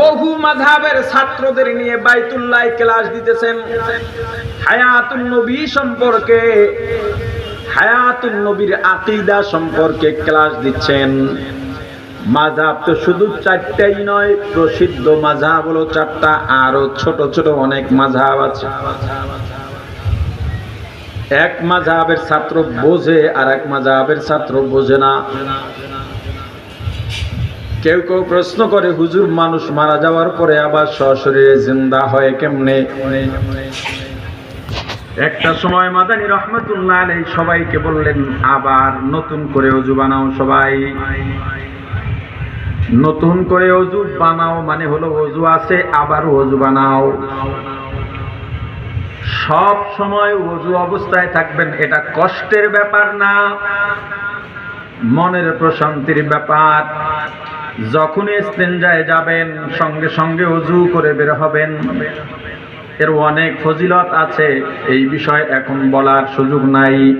বহু মাধাবের ছাত্রদের নিয়ে বাইতুল্লাহ ক্লাস দিতেছেন। হায়াতুন নবী সম্পর্কে, হায়াতুন নবীর আকিদা সম্পর্কে ক্লাস দিচ্ছেন। মাঝাব তো শুধু চারটাই নয়, প্রসিদ্ধ মাঝাব হলো চারটা, আরও ছোট ছোট অনেক মাঝাব আছে। এক মাঝাবের ছাত্র বোঝে আর এক মাঝাবের ছাত্র বোঝে না। কেউ কেউ প্রশ্ন করে, হুজুর, মানুষ মারা যাওয়ার পরে আবার সশরীরে জিন্দা হয় কেমনে? একটা সময় মাদানী রহমতুল্লাহ আলাই সবাইকে বললেন, আবার নতুন করে অজু বানাও সবাই। নতুন করে অজু বানাও মানে হলো অজু আছে আবার অজু বানাও। সব সময় অজু অবস্থায় থাকবেন, এটা কষ্টের ব্যাপার না, মনের প্রশান্তির ব্যাপার। যখনই স্তেঞ্জায় যাবেন, সঙ্গে সঙ্গে অজু করে বের হবেন। এর অনেক ফজিলত আছে, এই বিষয় এখন বলার সুযোগ নাই।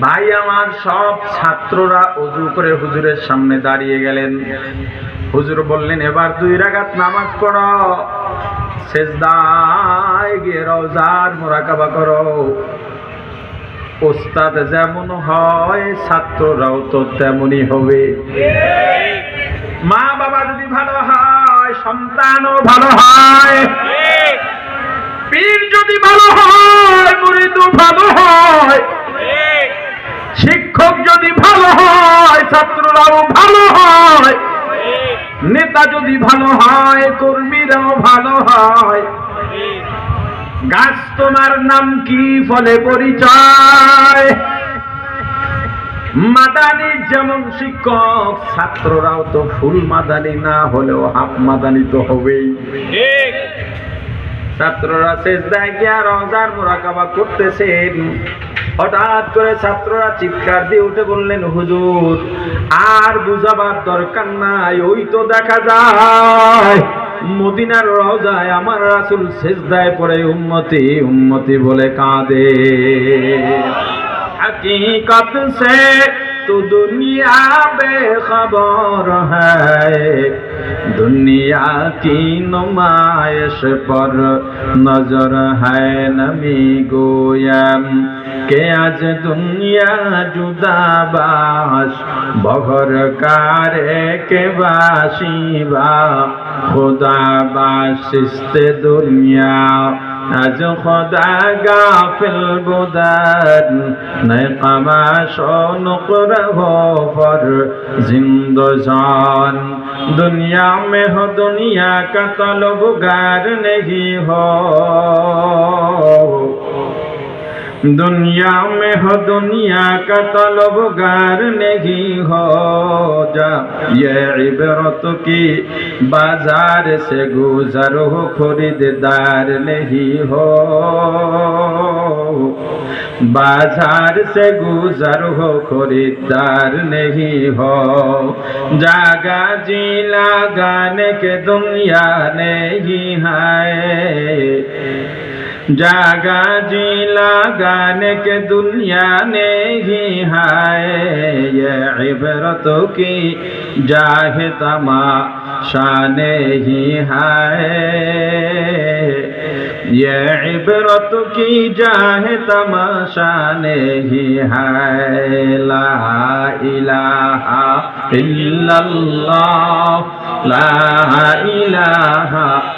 ভাই, আমার সব ছাত্ররা অজু করে হুজুরের সামনে দাঁড়িয়ে গেলেন। হুজুর বললেন, এবার দুই রাগাত নামাজ পড়ো, সেজদায় গিয়ে রওজার মোরাকাবা করো। ওস্তাদ যেমন হয়, ছাত্ররাও তো তেমনই হবে। মা বাবা যদি ভালো হয়, সন্তানও ভালো হয়। পীর যদি ভালো হয়, মুরিদও ভালো হয়। শিক্ষক যদি ভালো হয়, ছাত্ররাও ভালো হয়। নেতা যদি ভালো হয়, কর্মীরাও ভালো হয়। গাছ তোমার নাম কি ফলে পরিচয়? মাদানি যেমন শিক্ষক ছাত্ররাও তো ফুল মাদানি না হলেও হাফ মাদানি তো হবেই। ছাত্ররা শেষ দেয় কি আর? অজার মোরাকাবা করতেছেন। হঠাৎ করে ছাত্ররা চিৎকার দিয়ে উঠে বললেন, হুজুর, আর বুঝাবার দরকার নাই, ওই তো দেখা যায়, মদিনার রওজায় আমার রাসুল সেজদায় পড়ে উন্মতি উন্মতি বলে কাঁদে। হকীকত সে তো দুনিয়া বেখবর হ্যায় दुनिया की नुमाइश पर नजर है नमी गोयम के आज दुनिया जुदा बास बगर कारे के बाशिबा खुदा बाशिस्ते दुनिया আজ খোদা গাফিল বুদার নাই কামা শোনুক রহো পর জিন্দ জান দুনিয়া মে হো দুনিয়া কা তলব গার নেহি হো दुनिया में हो दुनिया का तलबगार नहीं हो जा ये इबरत की बाजार से गुजर हो खरीददार नहीं हो बाजार से गुजर हो खरीददार नहीं हो जागा जी लगाने के दुनिया नहीं है जागा जी लगाने के दुनिया ने ही है ये इबरतों की जाहे तमाशा नहीं है ये इबरत की जाहे तमाशा नहीं है ला इलाहा इल्लल्लाह, ला इलाहा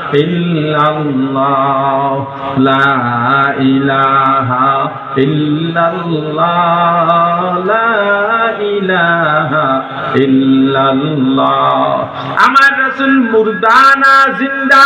ইল্লাল্লাহ লা ইলাহা ইল্লাল্লাহ লা ইলাহা ইল্লাল্লাহ। আমার রাসূল মুর্দানা জিন্দা।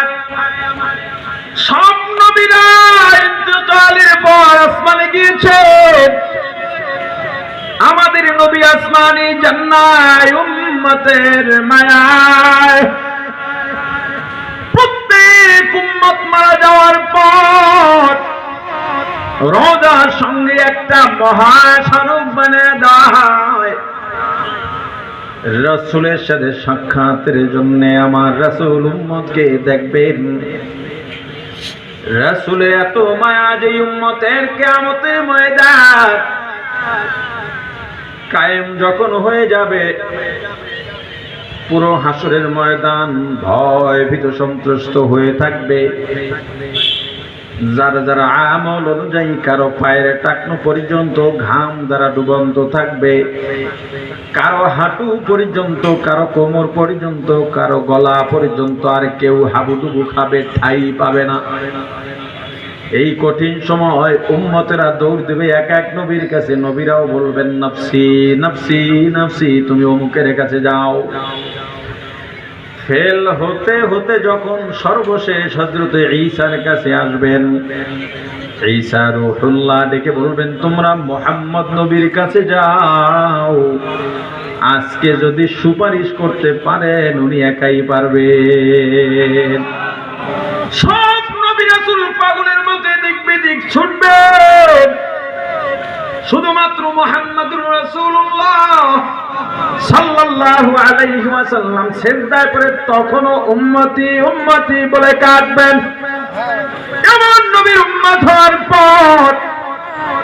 আমাদের নবী আসমানি জান্নায়, উম্মতের মায়ায়। প্রত্যেক উম্মত মারা যাওয়ার পর রোজার সঙ্গে একটা মহাসড়ক বানিয়ে দেওয়া রসুলের সাথে সাক্ষাতের জন্য আমার রসুল উম্মতকে দেখবেন। রসুলের এত মায়া যে উম্মতের কেমতের ময়দান কায়েম যখন হয়ে যাবে, পুরো হাসরের ময়দান ভয় ভীত সন্ত্রস্ত হয়ে থাকবে। যারা যারা আমল অনুযায়ী কারও পায়ের টাকনো পর্যন্ত ঘাম দ্বারা ডুবন্ত থাকবে, কারও হাঁটু পর্যন্ত, কারও কোমর পর্যন্ত, কারও গলা পর্যন্ত আর কেউ হাবুডুবু খাবে, ঠাই পাবে না। এই কঠিন সময় উম্মতেরা দৌড় দেবে এক এক নবীর কাছে, নবীরাও বলবেন, নফসি নফসি নফসি, তুমি অমুকের কাছে যাও। ফেল হতে হতে যখন সর্বশেষ হজরত ঈসার কাছে আসবেন, ঈসা রুহুল্লাহ ডেকে বলবেন, তোমরা মোহাম্মদ নবীর কাছে যাও। আজকে যদি সুপারিশ করতে পারেন, উনি একাই পারবেন। সব নবী রাসূল মতো এদিক বেদিক শুধুমাত্র মোহাম্মদুর রাসূলুল্লাহ সাল্লাল্লাহু আলাইহি ওয়াসাল্লাম সিজদায় পড়ে তখনও উম্মতি উম্মতি বলে কাঁদবেন। এমন নবীর উম্মত হওয়ার পর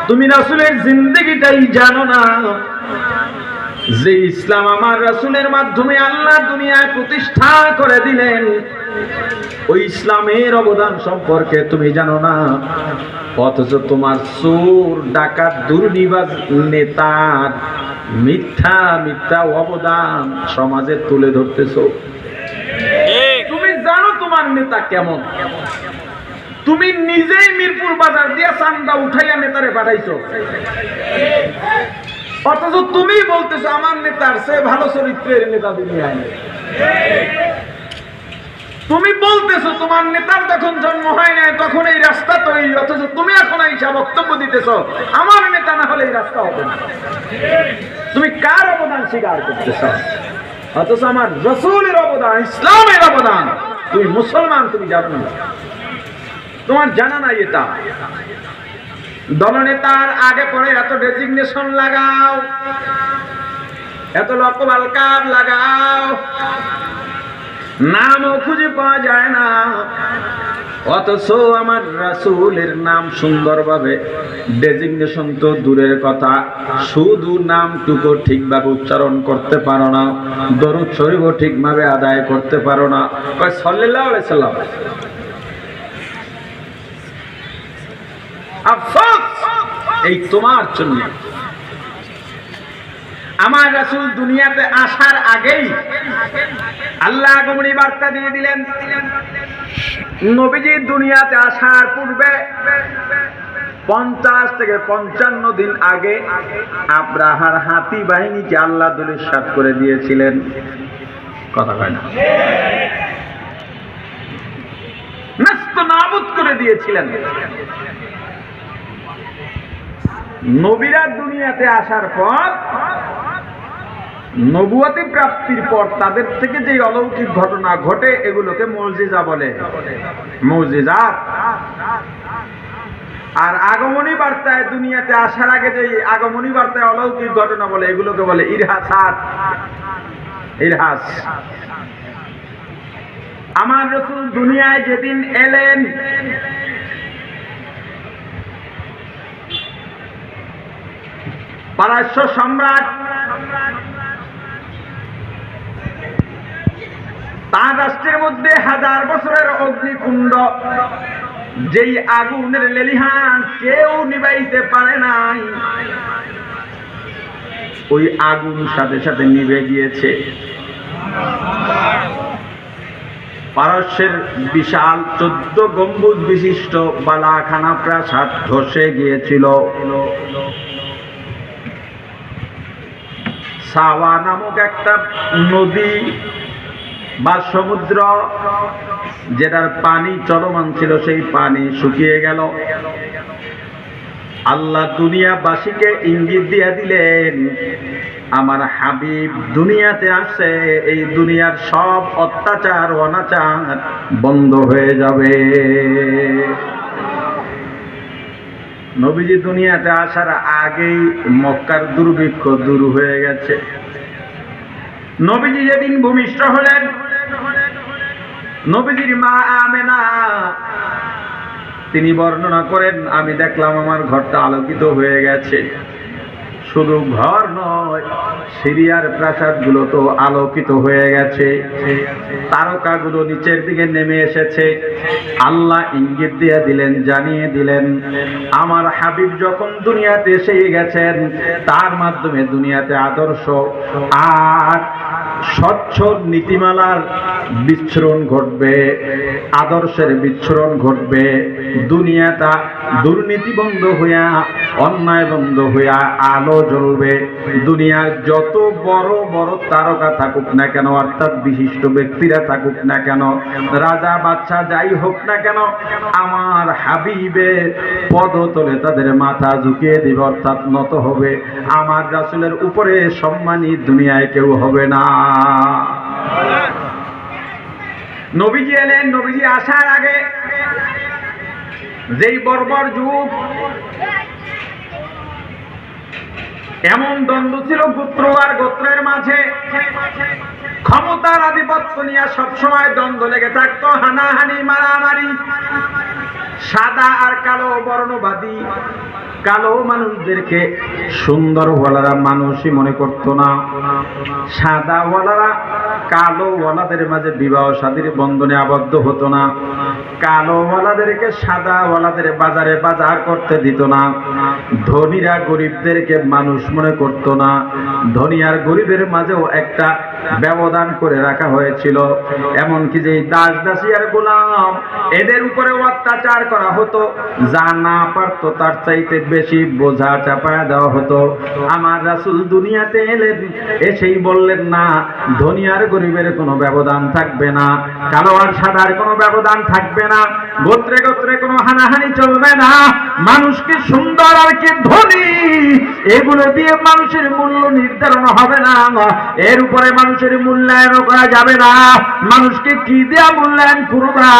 তুমি রাসূলের জিন্দেগিটাই জানো না। যে ইসলাম আমার রাসূলের মাধ্যমে আল্লাহ দুনিয়ায় প্রতিষ্ঠা করে দিলেন ওই ইসলামের অবদান সম্পর্কে তুমি জানো না। অথচ তোমার চোর ডাকাত দুর্নিবাজ নেতার মিথ্যা মিথ্যা অবদান সমাজে তুলে ধরতেছ। তুমি জানো তোমার নেতা কেমন? তুমি নিজেই মিরপুর বাজার দিয়া চান্দা উঠাইয়া নেতারে পাঠাইছো। অথচ তুমি বলতেছো আমার নেতার সে ভালো চরিত্রের নেতা দুনিয়ায়। তুমি বলতেছো তোমার নেতার যখন জন্ম হয় নাই, তখন এই রাস্তা তৈরি অথচ তুমি এখন এইসব বক্তব্য দিতেছো, আমার নেতা না হলে এই রাস্তা হবে না। তুমি কার অবদান স্বীকার করতেছ? অথচ আমার রসুলের অবদান, ইসলামের অবদান। তুমি মুসলমান, তুমি জানো না। তোমার জানা নাই এটা। দলনেতার আগে পরে এত ডেজিগনেশন লাগাও। এত লকবাল কার্ড লাগাও। নামও খুঁজে পাওয়া যায় না। অথচ আমার রাসূলের নাম সুন্দরভাবে ডেজিগনেশন তো দূরের কথা। শুধু নামটুকু ঠিকভাবে উচ্চারণ করতে পারো না, দরুদ শরীফও ঠিকভাবে আদায় করতে পারো না। সাল্লাম। আফসোস! এই তোমার জন্য। আমার রাসূল দুনিয়াতে আসার আগেই আল্লাহ আগমনী বার্তা দিয়ে দিলেন, নবীজি দুনিয়াতে আসার পূর্বে পঞ্চাশ থেকে পঞ্চান্ন দিন আগে আব্রাহার হাতি বাহিনীকে আল্লাহ দুলিশাত করে দিয়েছিলেন। কথা কয় না। নাস্ত করে দিয়েছিলেন। নবীরা দুনিয়াতে আসার পর নবুয়াতি প্রাপ্তির পর তাদের থেকে যে অলৌকিক ঘটনা ঘটে, এগুলোকে মসজিজা বলে। মসজিজা আর আগমনী বার্তায় দুনিয়াতে আসার আগে যে আগমনী বার্তায় অলৌকিক ঘটনা বলে, এগুলোকে বলে ইরহাসাত। ইরহাস। আমার রসুল দুনিয়ায় যেদিন এলেন পারস্য সম্রাট তার রাষ্ট্রের মধ্যে হাজার বছরের অগ্নিকুণ্ড, যেই আগুনের লেলিহান কেউ নিবাইতে পারে নাই, ওই আগুন সাথে সাথে নিভে গিয়েছে। পারস্যের বিশাল চোদ্দ গম্বুজ বিশিষ্ট বালাখানা প্রাসাদ ধসে গিয়েছিল। সাওয়া নামক একটা নদী বা সমুদ্র যেটার পানি চলমান ছিল, সেই পানি শুকিয়ে গেল। আল্লাহ দুনিয়াবাসীকে ইঙ্গিত দিয়ে দিলেন, আমার হাবিব দুনিয়াতে আসে এই দুনিয়ার সব অত্যাচার, অনাচার বন্ধ হয়ে যাবে। নবীজি দুনিয়াতে আসার আগেই মক্কার দুর্ভিক্ষ দূর হয়ে গেছে। নবীজি যেদিন ভূমিষ্ঠ হলেন, নবীজির মা আমেনা, তিনি বর্ণনা করেন, আমি দেখলাম আমার ঘরটা আলোকিত হয়ে গেছে। শুধু ঘর নয়, সিরিয়ার প্রাসাদগুলো তো আলোকিত হয়ে গেছে। তারকাগুলো নিচের দিকে নেমে এসেছে। আল্লাহ ইঙ্গিত দিয়ে দিলেন, জানিয়ে দিলেন, আমার হাবিব যখন দুনিয়াতে এসে গেছেন, তার মাধ্যমে দুনিয়াতে আদর্শ আর স্বচ্ছ নীতিমালার বিচ্ছরণ ঘটবে, আদর্শের বিচ্ছরণ ঘটবে, দুনিয়াটা দুর্নীতি বন্ধ হইয়া, অন্যায় বন্ধ হইয়া আলো জ্বলবে। দুনিয়ার যত বড় বড় তারকা থাকুক না কেন, অর্থাৎ বিশিষ্ট ব্যক্তিরা থাকুক না কেন, রাজা বাচ্চা যাই হোক না কেন, আমার হাবিবে পদতলে তাদের মাথা ঝুঁকিয়ে দিবে, অর্থাৎ নত হবে। আমার রাসুলের উপরে সম্মানী দুনিয়ায় কেউ হবে না। নবীজি এলেন, নবীজি আসার আগে যেই বর্বর যুগ, এমন দ্বন্দ্ব ছিল গোত্র আর গোত্রের মাঝে। ক্ষমতার আধিপত্য নিয়ে সবসময় দ্বন্দ্ব লেগে থাকতো, হানাহানি, মারামারি, সাদা আর কালো বর্ণবাদী। কালো মানুষদেরকে সুন্দর ওয়ালারা মানুষই মনে করতো না। সাদা ওয়ালারা কালো ওয়ালাদের মাঝে বিবাহ সাদীর বন্ধনে আবদ্ধ হতো না। কালো ওয়ালাদেরকে সাদা ওয়ালাদের বাজারে বাজার করতে দিত না। ধনীরা গরিবদেরকে মানুষ মনে করতো না। ধনী আর গরিবের মাঝেও একটা ব্যবধান করে রাখা হয়েছিল। এমনকি যে দাস দাসী আর গোলাম, এদের উপরে অত্যাচার করা হতো। যা না পারতো তার চাইতে বেশি বোঝা চাপায়া দেওয়া হতো। আমার রাসুল দুনিয়াতে এলেন, এসেই বললেন, না, ধনী আর গরিবের কোনো ব্যবধান থাকবে না। কালো আর সাদার কোনো ব্যবধান থাকবে না। গোত্রে গোত্রে কোনো হানাহানি চলবে না। মানুষকে সুন্দর আর কি ধনী? এগুলো দিয়ে মানুষের মূল্য নির্ধারণ হবে না। এর উপরে মানুষের মূল্যায়ন করা যাবে না। মানুষকে কি দেয়া মূল্যায়ন করবা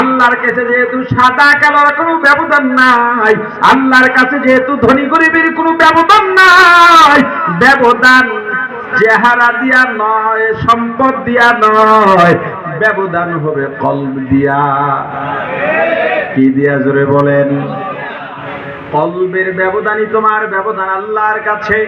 আল্লাহর কাছে যেহেতু সাদা কালোর কোনো ব্যবধান নাই, আল্লাহর কাছে যেহেতু ধনী গরিবের কোনো ব্যবধান নাই, ব্যবধান চেহারা দিয়া নয়, সম্পদ দিয়া নয়, ব্যবধান হবে কলব দিয়া। কি দিয়া জোরে বলেন? কলবের ব্যবধানই তোমার ব্যবধান আল্লাহর কাছে।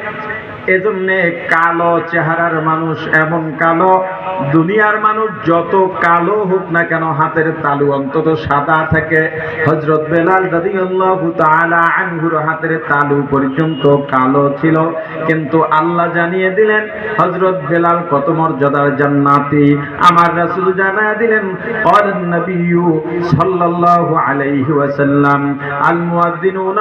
এজন্যে কালো চেহারার মানুষ এমন কালো, দুনিয়ার মানুষ যত কালো হোক না কেন হাতের তালু অন্তত সাদা থাকে। হজরত বেলাল রাদিয়াল্লাহু তাআলা আনহুর হাতের তালু পর্যন্ত কালো ছিল। কিন্তু আল্লাহ জানিয়ে দিলেন হজরত বেলাল কত মর্যাদার জান্নাতি। আমার রাসুল জানিয়ে দিলেন আর নবিয়্যু সাল্লাল্লাহু আলাইহি ওয়াসাল্লাম, আল মুয়াজ্জিনুনা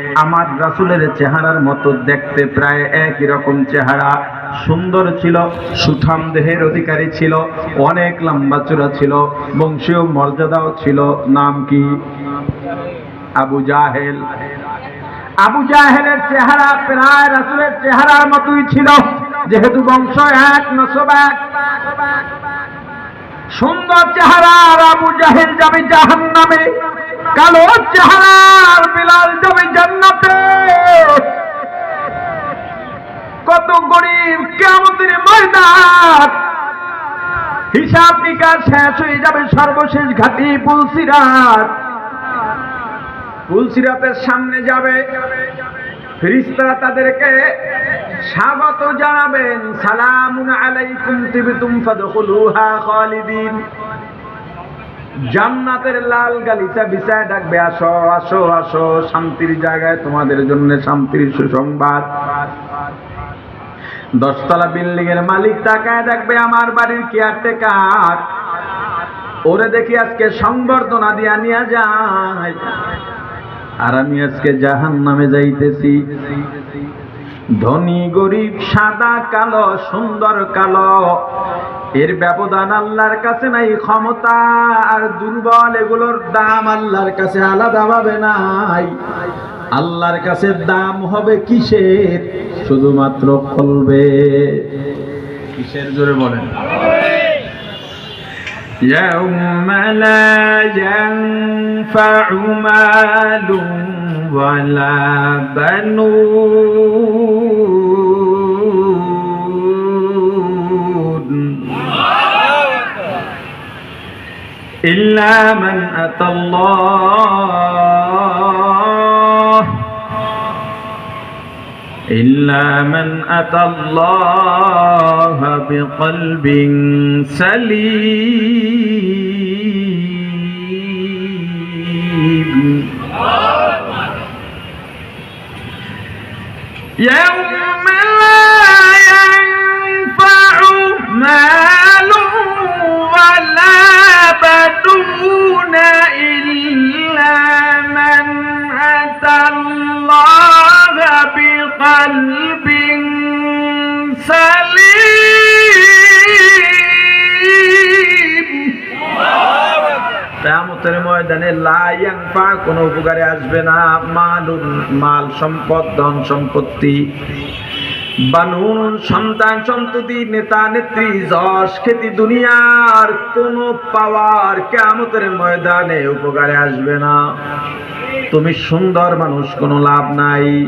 আমার রাসূলের চেহারার মতো দেখতে প্রায় একই রকম চেহারা। সুন্দর ছিল, সুঠাম দেহের অধিকারী ছিল, অনেক লম্বা চূড়া ছিল, বংশীয় মর্যাদাও ছিল। নাম কি? আবু জাহেল। আবু জাহেলের চেহারা প্রায় রাসুলের চেহারার মতোই ছিল, যেহেতু বংশ এক, নসব এক। সুন্দর চেহারার আবু জাহেল যাবে জাহান নামে কালো চেহারার বিলাল যাবে জান্নাতে। কত গরিব কেমতের ময়দান। হিসাব নিকাশ শেষ হয়ে যাবে সর্বশেষ ঘাটি পুলসিরাত। পুলসিরাতের সামনে যাবে। ফিরিস্তারা তাদেরকে স্বাগত জানাবেন। সালামুন আলাইকুম তিবিতুম ফাদখুলুহা খালিদিন। জান্নাতের লাল গালিচা বিছায় ডাকবে, আসো আসো আসো, শান্তির জায়গায় তোমাদের জন্য শান্তির সুসংবাদ। দশতলা বিল্ডিং এর মালিক তাকায় দেখবে আমার বাড়ির কেয়ারটেকার। ওরে দেখি আজকে সংবর্ধনা দিয়া নিয়ে যায়। আর আমি আজকে জাহান নামে যাইতেছি। ধনী, গরিব, সাদা, কালো, সুন্দর, কালো। এর ব্যবধান আল্লাহর কাছে নাই ক্ষমতা আর দুর্বল এগুলোর দাম আল্লাহর কাছে আলাদা ভাবে নাই আল্লাহর কাছে দাম হবে কিসের শুধুমাত্র ফলবে কিসের জোরে বলেন يوم لا ينفع مال ولا بنون إلا من أتى الله. إلا من أتى الله بقلب سليم. يوم لا ينفع مال ولا بنون إلا من أتى الله بقلب سليم কেয়ামতের ময়দানে লাইয়াং পা কোনো উপকারে আসবে না মালুন মাল সম্পদ ধন সম্পত্তি বানুন সন্তান, সন্ততি, নেতা, নেত্রী, যশ, খ্যাতি, দুনিয়ার কোন পাওয়ার কেমতের ময়দানে উপকারে আসবে না। তুমি সুন্দর মানুষ, কোনো লাভ নাই।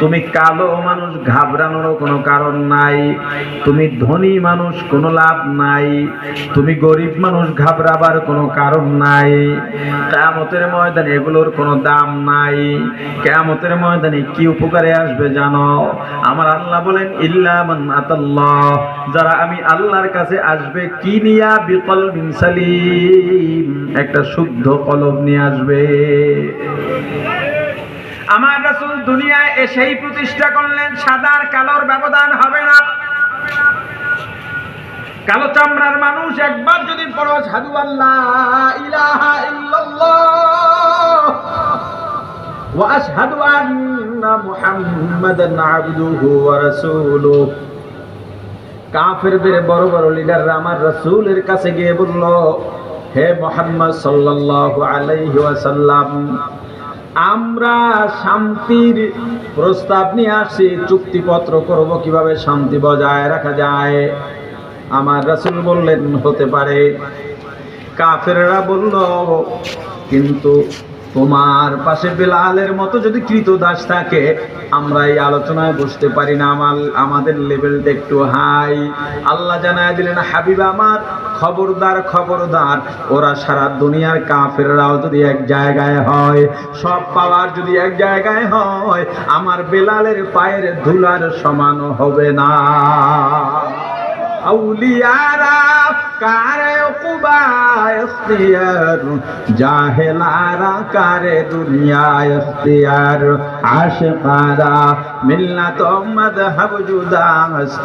তুমি কালো মানুষ, ঘাবড়ানোরও কোনো কারণ নাই। তুমি ধনী মানুষ, কোনো লাভ নাই। তুমি গরিব মানুষ, ঘাবড়াবার কোনো কারণ নাই। কেয়ামতের ময়দানে এগুলোর কোনো দাম নাই। কেয়ামতের ময়দানে কি উপকারে আসবে জানো? আমার আল্লাহ বলেন, ইল্লা আতাল্লাহ। যারা আমি আল্লাহর কাছে আসবে, কি নিয়া? বিকল সালিম। একটা শুদ্ধ কলব নিয়ে আসবে। আমার রাসূল দুনিয়ায় এসেই প্রতিষ্ঠা করলেন, সাদার কালোর ব্যবধান হবে না। কালো চামড়ার মানুষ একবার যদি পড়ো সাধু আল্লাহ ইলাহা কাছে গিয়ে বলল, হে মোহাম্মদ সাল্লাল্লাহু আলাইহি আমরা শান্তির প্রস্তাব নিয়ে আসি চুক্তিপত্র করব, কীভাবে শান্তি বজায় রাখা যায়। আমার রাসুল বললেন, হতে পারে। কাফেররা বলল, কিন্তু তোমার পাশে বেলালের মতো যদি কৃতদাস থাকে, আমরা এই আলোচনায় বসতে পারি না। আমার আমাদের লেভেলটা একটু হাই আল্লাহ জানায় দিলেন, হাবিব আমার, খবরদার খবরদার। ওরা সারা দুনিয়ার কাফেররাও যদি এক জায়গায় হয়, সব পাওয়ার যদি এক জায়গায় হয়, আমার বেলালের পায়ের ধুলার সমান হবে না। আউলিয়ারা কারে কুবা ইখতিয়ার, জাহেলারা কারে দুনিয়া ইখতিয়ার। আশিকারা মিল্লাত মাযহাব জুদাস্ত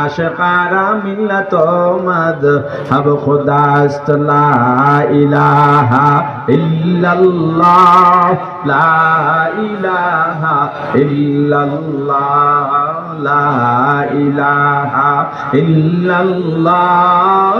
আশিকারা মিল্লাত মাযহাব খুদাস্ত, লা ইলাহা ইল্লাল্লাহ, লা ইলাহা ইল্লাল্লাহ, লা ইলাহা ইল্লাল্লাহ।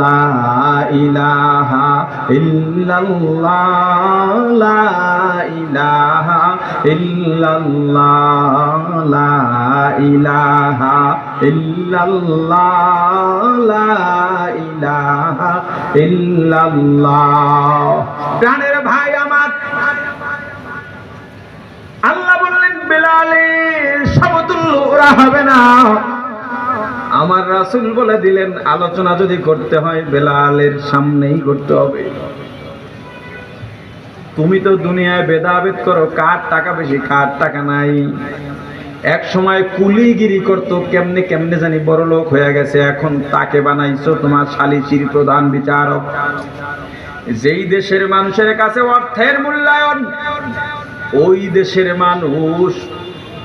লা ইলাহা লা ইলাহা ইলাহা ইলাহা প্রাণের ভাই আমার। আল্লাহ বললেন বেলালে সমতুল্য ওরা হবে না। আমার রাসুল বলে দিলেন, আলোচনা যদি করতে হয়, বেলালের সামনেই করতে হবে। তুমি তো দুনিয়ায় ভেদাভেদ করো, কার টাকা বেশি, কার টাকা নাই। এক সময় কুলিগিরি করতো, কেমনে কেমনে জানি বড় লোক হয়ে গেছে, এখন তাকে বানাইছো তোমার শালিচির প্রধান বিচারক। যেই দেশের মানুষের কাছে অর্থের মূল্যায়ন, ওই দেশের মানুষ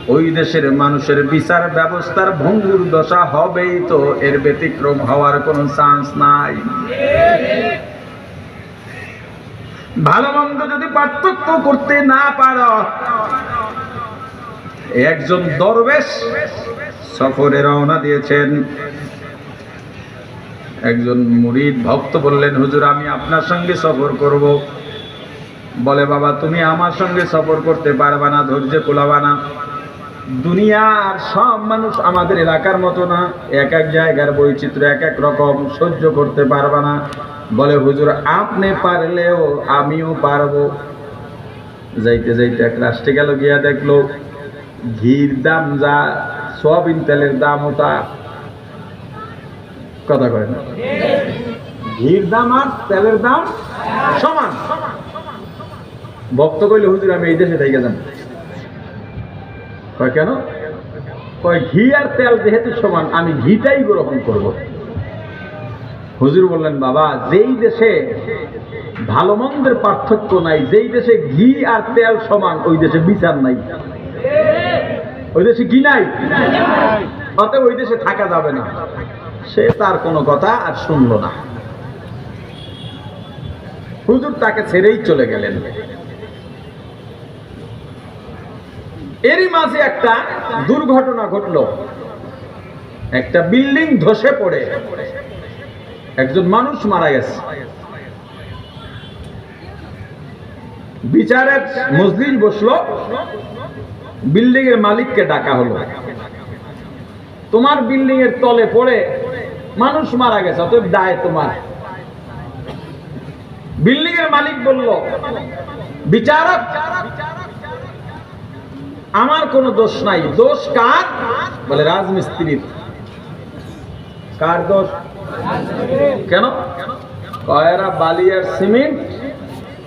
ওই দেশের মানুষের বিচার ব্যবস্থার ভঙ্গুর দশা হবেই তো, এর ব্যতিক্রম হওয়ার কোনো চান্স নাই। ভালো মন্দ যদি পার্থক্য করতে না পারো, একজন দরবেশ সফরে রওনা দিয়েছেন। একজন মুরিদ ভক্ত বললেন, হুজুর, আমি আপনার সঙ্গে সফর করব। বলে, বাবা, তুমি আমার সঙ্গে সফর করতে পারবা না, ধৈর্য কুলাবা না। দুনিয়ার সব মানুষ আমাদের এলাকার মতো না। এক এক জায়গার বৈচিত্র্য, এক এক রকম, সহ্য করতে পারবে না। বলে, হুজুর, আপনি পারলেও আমিও পারব। যাইতে যাইতে এক রাষ্ট্রে গেল গিয়া দেখল, ঘির দাম যা, সয়াবিন তেলের দাম ওটা কথা কয় না? ঘির দাম আর তেলের দাম সমান। ভক্ত কইলে, হুজুর, আমি এই দেশে থেকে যান কয় কেন? কয়, ঘি আর তেল যেহেতু সমান, আমি ঘিটাই গ্রহণ করব। হুজুর বললেন, বাবা, যেই দেশে ভালো মন্দের পার্থক্য নাই, যেই দেশে ঘি আর তেল সমান, ওই দেশে বিচার নাই। ওই দেশে ঘি নাই? অতএব ওই দেশে থাকা যাবে না। সে তার কোনো কথা আর শুনল না। হুজুর তাকে ছেড়েই চলে গেলেন। এরই মাঝে একটা দুর্ঘটনা ঘটলো। একটা বিল্ডিং ধসে পড়ে। একজন মানুষ মারা গেছে। বিচারের মসজিদ বসল। বিল্ডিং এর মালিককে ডাকা হলো। তোমার বিল্ডিং এর তলে পড়ে মানুষ মারা গেছে, অতএব দায় তোমার। বিল্ডিং এর মালিক বলল, বিচারক আমার কোনো দোষ নাই। দোষ কার? বলে রাজমিস্ত্রির। কার দোষ? কেন? কয়রা বালি আর সিমেন্ট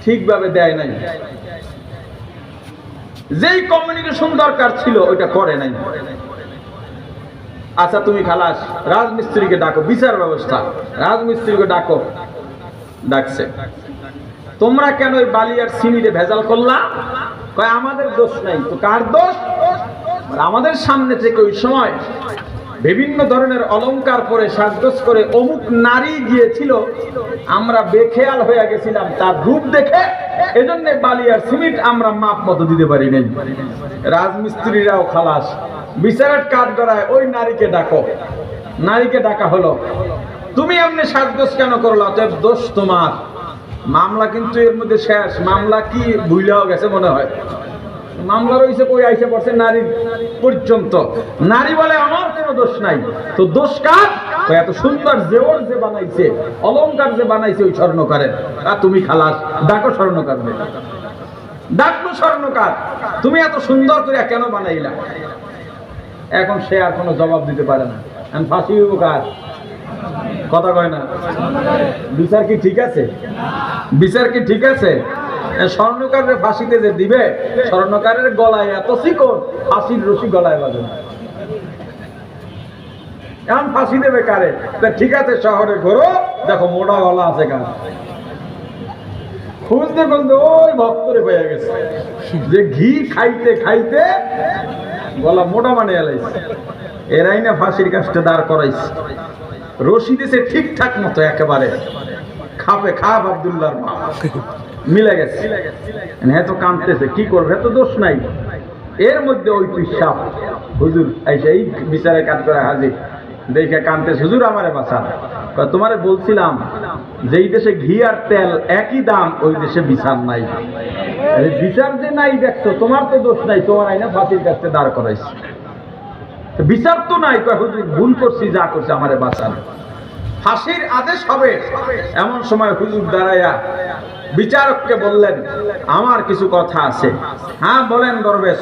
ঠিকভাবে দেয় নাই। যেই কমিউনিকেশন দরকার ছিল, ওইটা করে নাই। আচ্ছা তুমি খালাস, রাজমিস্ত্রিকে ডাকো, বিচার ব্যবস্থা। রাজমিস্ত্রিকে ডাকো। ডাকছে। তোমরা কেন ওই বালি আর সিমিটে ভেজাল করলা? কয়, আমাদের দোষ নাই। তো কার দোষ? আমাদের সামনে থেকে ওই সময় বিভিন্ন ধরনের অলংকার পরে সাজগোজ করে অমুক নারী গিয়েছিল, আমরা বেখেয়াল হয়ে গেছিলাম তার রূপ দেখে, এজন্য বালি আর সিমেন্ট আমরা মাপ মতো দিতে পারি নাই। রাজমিস্ত্রিরাও খালাস। বিচারের কাজ করায় ওই নারীকে ডাকো। নারীকে ডাকা হলো। তুমি এমনি সাজগোজ কেন করলা? দোষ তোমার। মামলা কিন্তু এর মধ্যে শেষ। মামলা কি ভুইলাও গেছে মনে হয়। মামলা রয়েছে কই? আইসে পড়ছে নারী পর্যন্ত। নারী বলে আমার কোনো দোষ নাই। তো দোষ কার? এত সুন্দর জেওর যে বানাইছে, অলংকার যে বানাইছে ওই স্বর্ণকারের। আর তুমি খালাস, ডাকো স্বর্ণকার ডাকলো স্বর্ণকার। তুমি এত সুন্দর করে কেন বানাইলা? এখন সে আর কোনো জবাব দিতে পারে না। আমি ফাঁসি কার? কথা কয় না? বিচার কি ঠিক আছে? বিচার কি ঠিক আছে? স্বর্ণকারের ফাঁসিতে যে দিবে, স্বর্ণকারের গলায় এত শিকড় ফাঁসির রশি গলায় বাজে না। এখন ফাঁসি দেবে কারে? ঠিক আছে শহরে ঘোরো দেখো মোটা গলা আছে কার? খুঁজতে খুঁজতে ওই ভক্তরে হয়ে গেছে। যে ঘি খাইতে খাইতে গলা মোটা মানে এলাইছে এরাই না ফাঁসির কাজটা দাঁড় করাইছে। রশি দিছে ঠিকঠাক মতো একেবারে খাপে খাপ আবদুল্লাহর মা। মিলে গেছে। হ্যাঁ তো কাঁদতেছে, কি করবে? এত দোষ নাই। এর মধ্যে ওই পিসাব। হুজুর এসে এই বিচারে কাজ করে হাজির। দেখে কানতে হুজুর, আমারে বাঁচান। তোমারে বলছিলাম যেই দেশে ঘি আর তেল একই দাম, ওই দেশে বিচার নাই। বিচার যে নাই দেখছ, তোমার তো দোষ নাই, তোমার আইনা ফাঁসির কাছে দাঁড় করাইছে। তো বিচার তো নাই ভুল করছি, যা করছে, আমারে বাঁচান। ফাঁসির আদেশ হবে। এমন সময় হুজুর দাঁড়াইয়া বিচারককে বললেন, আমার কিছু কথা আছে। হ্যাঁ বলেন দরবেশ।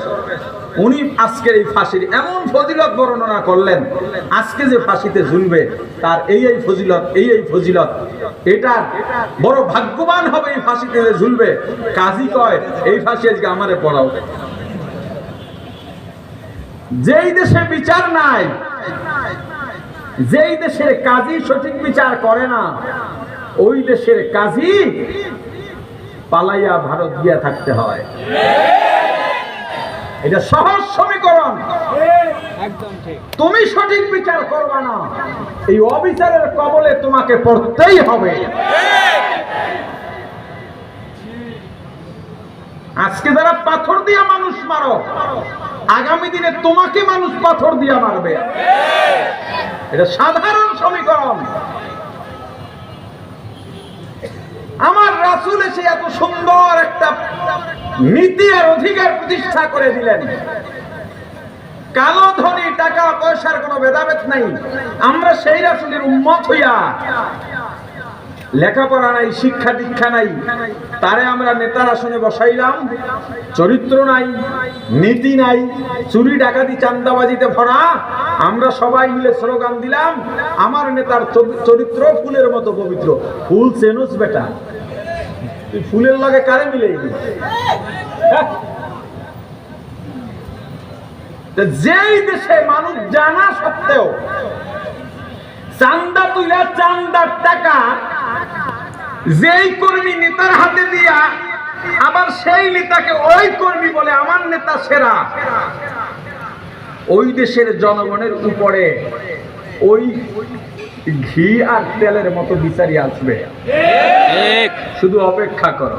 উনি আজকের এই ফাঁসির এমন ফজিলত বর্ণনা করলেন, আজকে যে ফাঁসিতে ঝুলবে, তার এই এই ফজিলত, এই এই ফজিলত। এটা বড় ভাগ্যবান হবে এই ফাঁসিতে ঝুলবে। কাজী কয়, এই ফাঁসি আজকে আমারে পড়াও। যেই দেশে বিচার নাই যেই দেশের কাজী সঠিক বিচার করে না ওই দেশের কাজী পালাইয়া ভারত গিয়া থাকতে হয়। এটা সহজ সমীকরণ। তুমি সঠিক বিচার করবা না এই অবিচারের কবলে তোমাকে পড়তেই হবে। আজকে যারা পাথর দিয়া মানুষ মারো আগামী দিনে তোমাকে মানুষ পাথর দিয়া মারবে। এটা সাধারণ সমীকরণ। আমার রাসুল এসে এত সুন্দর একটা নীতি আর অধিকার প্রতিষ্ঠা করে দিলেন। কালো ধনী, টাকা, পয়সার কোনো ভেদাভেদ নাই। আমরা সেই রাসুলের উন্মত হইয়া লেখাপড়া নাই, শিক্ষা দীক্ষা নাই, তারে আমরা নেতার আসনে বসাইলাম, চরিত্র নাই, নীতি নাই, চুরি ডাকাতি চান্দাবাজিতে ভরা, আমরা সবাই মিলে স্লোগান দিলাম, আমার নেতার চরিত্র ফুলের মতো পবিত্র। ফুল চেনুস বেটা। ফুলের লগে কারে মিলে যেই দেশে মানুষ জানা সত্ত্বেও চান্দা তুইলা চান্দার টাকা যেই কর্মী নেতার হাতে দিয়া আবার সেই নেতাকে ওই কর্মী বলে আমার নেতা সেরা। ওই দেশের জনগণের উপরে ওই ঘি আর তেলের মতো বিচারি আসবে। শুধু অপেক্ষা করো।